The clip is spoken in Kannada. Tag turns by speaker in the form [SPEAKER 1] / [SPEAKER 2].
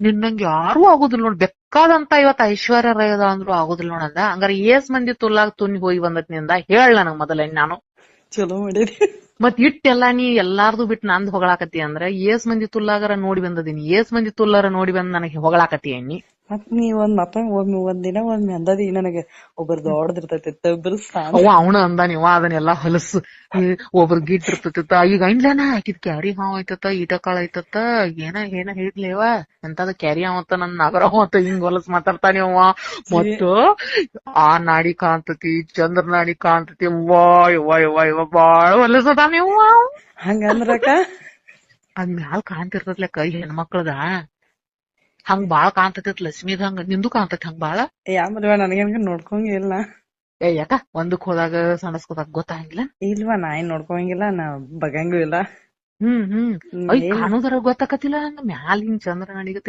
[SPEAKER 1] ನಿನ್ನಂಗ್ ಯಾರು ಆಗುದಿಲ್ಲ ನೋಡ್. ಬೇಕಾದಂತ ಇವತ್ ಐಶ್ವರ್ಯ ರೈ ಅದ ಅಂದ್ರು ಆಗುದಿಲ್ಲ ನೋಡಂದ ಹಂಗಾರ ಏಸ್ ಮಂದಿ ತುಲ್ಲಾಗ ತುನಿ ಹೋಗಿ ಬಂದತ್ನಿಂದ ಹೇಳ ನನಗ್ ಮೊದಲ ನಾನು.
[SPEAKER 2] ಚಲೋ ಮಾಡಿರಿ
[SPEAKER 1] ಮತ್ ಇಟ್ಟೆಲ್ಲಾ ನೀ ಎಲ್ಲಾರ್ದು ಬಿಟ್ಟು ನಂದ್ ಹೊಗಳಾಕತಿ ಅಂದ್ರ ಏಸ್ ಮಂದಿ ತುಲ್ಲಾಗರ ನೋಡಿ ಬಂದದೀನಿ. ಏಸ್ ಮಂದಿ ತುಲ್ಲಾರ ನೋಡಿ ಬಂದ್ ನನಗೆ ಹೊಗಳಾಕತಿ ಎಣ್ಣಿ
[SPEAKER 2] ಮತ್ ನೀ ಒಂದ್ ಮಪ್ಪ ಒಮ್ಮೆ ಒಂದ್ ದಿನ ಒಮ್ಮೆ ಅಂದದಿ ನನಗೆ ಒಬ್ಬರ್ ದೊಡ್ಡದಿರ್ತೈತಿ ಒಬ್ಬರು ಅವ್ವ
[SPEAKER 1] ಅವ ಅವನ ಅಂದ ನೀವ ಅದನ್ನೆಲ್ಲಾ ಹೊಲಸು. ಒಬ್ರ ಗಿಟ್ ಇರ್ತತ ಈಗ ಐನ್ಲೇನ ಆಕಿದ್ ಕ್ಯಾರಿ ಹಾವ್ ಐತತ ಈಟ ಕಾಳ ಐತತ ಏನ ಏನ ಹೇಳಿದ್ಲೇವ? ಎಂತದ ಕ್ಯಾರಿ ಅವತ್ತ ನನ್ ನಗರ ಅವತ್ತ ಹಿಂಗ್ ಹೊಲಸ್ ಮಾತಾಡ್ತಾನೆ ಅವ ಮತ್ತು ಆ ನಾಡಿ ಕಾಣ್ತತಿ ಚಂದ್ರ ನಾಡಿ ಕಾಣ್ತತಿ ಅವ್ವಾ ಯವ್ವ ಯವ್ವ ಯವ್ವ ಬಾಳ ಹೊಲಸದಾನೆ ಅವ
[SPEAKER 2] ಹಂಗಂದ್ರಕ
[SPEAKER 1] ಅದ್ ಮ್ಯಾಲ್ ಕಾಣ್ತಿರ್ತತ್ಲೆ ಕೈ ಹೆಣ್ಮಕ್ಳದ. ಹಂಗ್ ಬಾಳ ಕಾಣ್ತೈತ್ ಲಕ್ಷ್ಮಿದ್ ಹಂಗ ನಿಂದು ಕಾಣ್ತೈತಿ ಹಂಗ್ ಬಾಳ?
[SPEAKER 2] ಯಾಮ್ರವ ನನಗೇನ್ ನೋಡ್ಕೊಂಗಿಲ್ಲ.
[SPEAKER 1] ಏ ಯಾಕ? ಒಂದಕ್ ಹೋದಾಗ ಸಣಸ್ಕೋದಾಗ ಗೊತ್ತಾಗಿಲ್ಲ
[SPEAKER 2] ಇಲ್ವಾ ನಾ ಏನ್ ನೋಡ್ಕೊಂಗಿಲ್ಲ ನಾ ಬಗಂಗೂ ಇಲ್ಲ.
[SPEAKER 1] ಹ್ಮ್ ಹ್ಮ್. ಕಾಣುದರ ಗೊತ್ತಾಕತಿಲ್ಲ ಹಂಗ ಮ್ಯಾಲ್ ಹಿಂಗ್ ಚಂದ್ರ ನಡಿಗತಿ